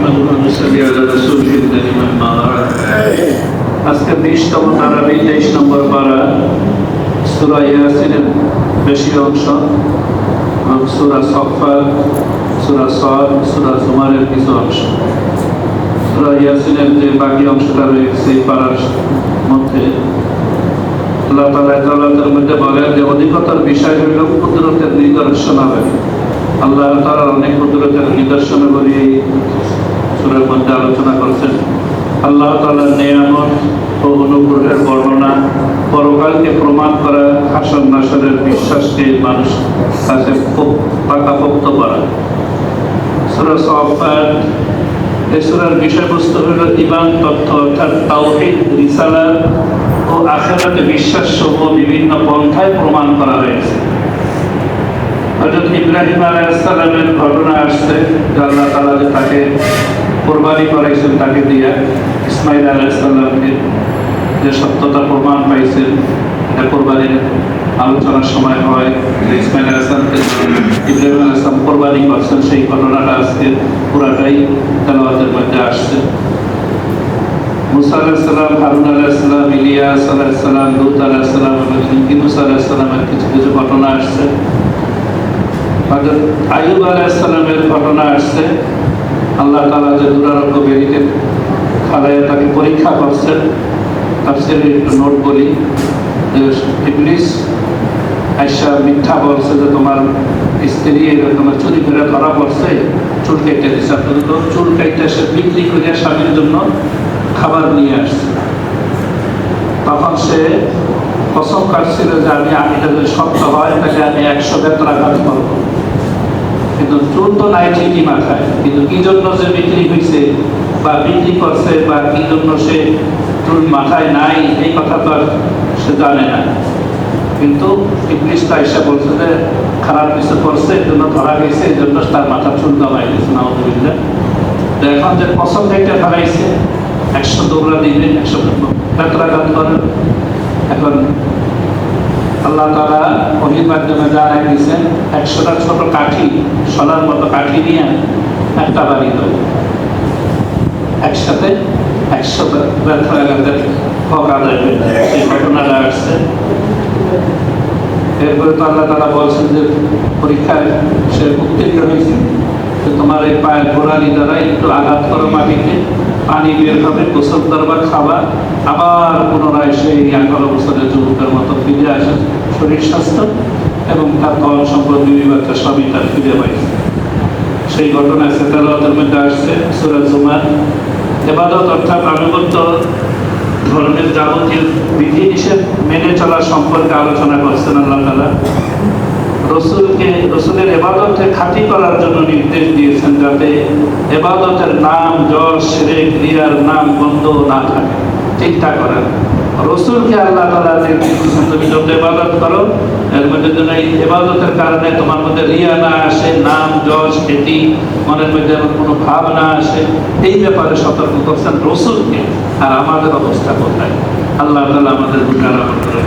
نحمده ونصلي على رسوله الكريم أما بعد আজকে বিশতম তারাবি তেইশ নম্বর পারা সুরা ইয়াসিনের বেশি অংশ এবং সুরা সফা সুরা সদ সুরা জুমারের কিছু অংশ সুরা ইয়াসিনের যে বাকি অংশটা রয়েছে সেই পাড়ার মধ্যে আল্লাহ তালা তালাতের মধ্যে বলেন যে অধিকতর বিষয় হইল কুদরতের নিদর্শনাবলী আল্লাহ তালার অনেক কুদরতের নিদর্শনাবলী এই সুরের মধ্যে আলোচনা করছেন। আল্লাহ তালার নিয়ামত ও অনুগ্রহের বর্ণনা পরকালকে প্রমাণ করা হাসন নাসরের বিশ্বাসকে মানুষ কাছে পাকাপোক্ত করা। সুরা সফাত এই সুরার বিষয়বস্তু হল ইমান, তথ্য অর্থাৎ তাওহীদ, রিসালা ও আখেরাতে বিশ্বাস সহ বিভিন্ন পন্থায় প্রমাণ করা হয়েছে। হযরত ইব্রাহিম আলাইহিসসালামের ঘটনা আসছে আল্লাহ তাআলা তাকে কোরবানি করাইছেন তাকে দিয়া। ইসমাইল আলাইহিসসালামকে যে সত্যতা প্রমাণ পাইছেন, এটা কোরবানির আলোচনার সময় হয়। যে ইসমাইল আলাইহিসসালামকে ইব্রাহিম আলাইহিসসালাম কোরবানি করছেন, সেই ঘটনাটা আজকে পুরাটাই তেলাওয়াতের মধ্যে আসছে। মুসা আলাইসালাম হারুন আলাইসালাম ইলিয়াস আলাইসালাম লুত আলাইসালাম এবং ইউনুস আলাইসালামের কিছু কিছু ঘটনা আসছে। হযরত আইয়ুব আলাইসালামের ঘটনা আসছে। আল্লাহ তাআলা যে দুরারোগ্য বেরিতে খালায় তাকে পরীক্ষা করছেন তাফসীরে একটু নোট বলি, যে ইবলিস আয়সা মিথ্যা বলছে যে তোমার স্ত্রী এরকম চুরি করে ধরা পড়ছে, চুল কেটে দিচ্ছে আপনাদের চুল কেটে সে বিক্রি করে স্বামীর জন্য খাবার নিয়ে আসছে। তখন সে কসম কাটছিল যে আমি, এটা যদি সত্য হয়, তাকে আমি একশো বেতরাঘাত করব কিন্তু চুল তো নাই ঠিকই মাথায় কিন্তু কি জন্য সে বিক্রি হয়েছে বা বিক্রি করছে বা কি জন্য সে চুল মাথায় নাই, এই কথা তো আর সে জানে না। কিন্তু ইবলিশ এসে বলছে যে, খারাপ কিছু করছে, এই জন্য ধরা গেছে এই জন্য তার মাথা চুল দমাই গেছে তো এখন যে কসম খাইতে হারাইছে, একশো দৌড়া দিবে একশো এখন আল্লাহ তারা ওহির মাধ্যমে জানাই দিয়েছেন, একশোটা ছোট কাঠি, সোনার মতো কাঠি নিয়ে একটা বাড়ি দেবো একসাথে একশো ব্যথাঘাতের হক আদায় ঘটনাটা আসছে। এরপরে তো আল্লাহ তারা বলছেন যে পরীক্ষায় সে উত্তীর্ণ হয়েছে তোমার এই পায়ের গোড়ালি দ্বারা একটু আঘাত করো মাটিতে পানি বের হবে, গোসল করবা খাবা আবার পুনরায় সেই এগারো বছরের যুবকের মতো ফিরে আসে শরীর স্বাস্থ্য এবং তার ধন সম্পদ বিবিবাচ্চা সবই তার ফিরে পাই সেই ঘটনা সেতালতের মধ্যে আসছে সুরাজ জুমার। এবাদত অর্থাৎ আনুগত্য ধর্মের যাবতীয় বিধি নিষেধ মেনে চলা সম্পর্কে আলোচনা করছেন আল্লাহ তালা রসুলকে, রসুলের এবাদতকে খাঁটি করার জন্য নির্দেশ দিয়েছেন যাতে এবাদতের নাম, যশ রেখ রিয়ার নাম বন্ধ না থাকে। ঠিকঠাক করার রসুলকে আল্লাহ তালা দিয়েছেন তুমি যত এবাদত করো, এর মধ্যে যেন এই এবাদতের কারণে তোমার মধ্যে রিয়া না আসে, নাম, যশ, খ্যাতি, মনের মধ্যে কোনো ভাব না আসে, এই ব্যাপারে সতর্ক করছেন রসুলকে। আর আমাদের অবস্থা কোথায়? আল্লাহ তালা আমাদের বুঝার করে